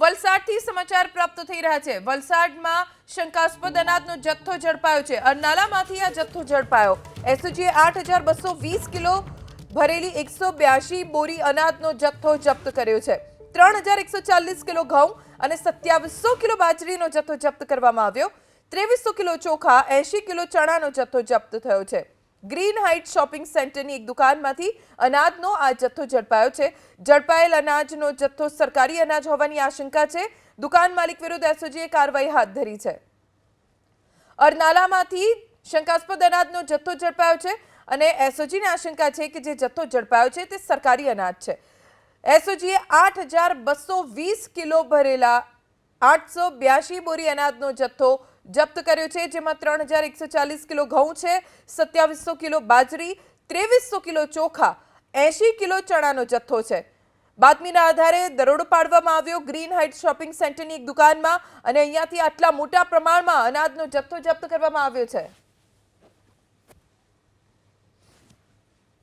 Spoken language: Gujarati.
વલસાડથી સમાચાર પ્રાપ્ત થઈ રહ્યા છે. વલસાડમાં શંકાસ્પદ અનાજનો જથ્થો ઝડપાયો છે. અરનાલામાંથી આ જથ્થો ઝડપાયો. એસઓજીએ આઠ હજાર બસો વીસ કિલો ભરેલી એકસો બ્યાસી બોરી અનાજનો જથ્થો જપ્ત કર્યો છે. ત્રણ હજાર એકસો ચાલીસ કિલો ઘઉં અને સત્યાવીસો કિલો બાજરીનો જથ્થો જપ્ત કરવામાં આવ્યો. ત્રેવીસો કિલો ચોખા, એંશી કિલો ચણાનો જથ્થો જપ્ત થયો છે. ગ્રીન હાઇટ શોપિંગ સેન્ટરની એક દુકાનમાંથી અનાજનો આ જથ્થો ઝડપાયો છે. ઝડપાયેલ અનાજનો જથ્થો સરકારી અનાજ હોવાની આશંકા છે. દુકાન માલિક વિરુદ્ધ એસઓજીએ કાર્યવાહી હાથ ધરી છે. અરનાલામાંથી શંકાસ્પદ અનાજનો જથ્થો ઝડપાયો છે અને એસઓજીને આશંકા છે કે જે જથ્થો ઝડપાયો છે તે સરકારી અનાજ છે. એસઓજીએ આઠ હજાર બસો વીસ કિલો ભરેલા આઠસો બ્યાસી બોરી અનાજનો જથ્થો જપ્ત કર્યો છે, જેમાં ત્રણ હજાર એકસો ચાલીસ કિલો ઘઉં છે, સત્યાવીસો કિલો બાજરી, ત્રેવીસો કિલો ચોખા, એંશી કિલો ચણાનો જથ્થો છે. બાતમીના આધારે દરોડો પાડવામાં આવ્યો, ગ્રીન હાઇટ શોપિંગ સેન્ટરની એક દુકાનમાં અને અહીંયાથી આટલા મોટા પ્રમાણમાં અનાજનો જથ્થો જપ્ત કરવામાં આવ્યો છે.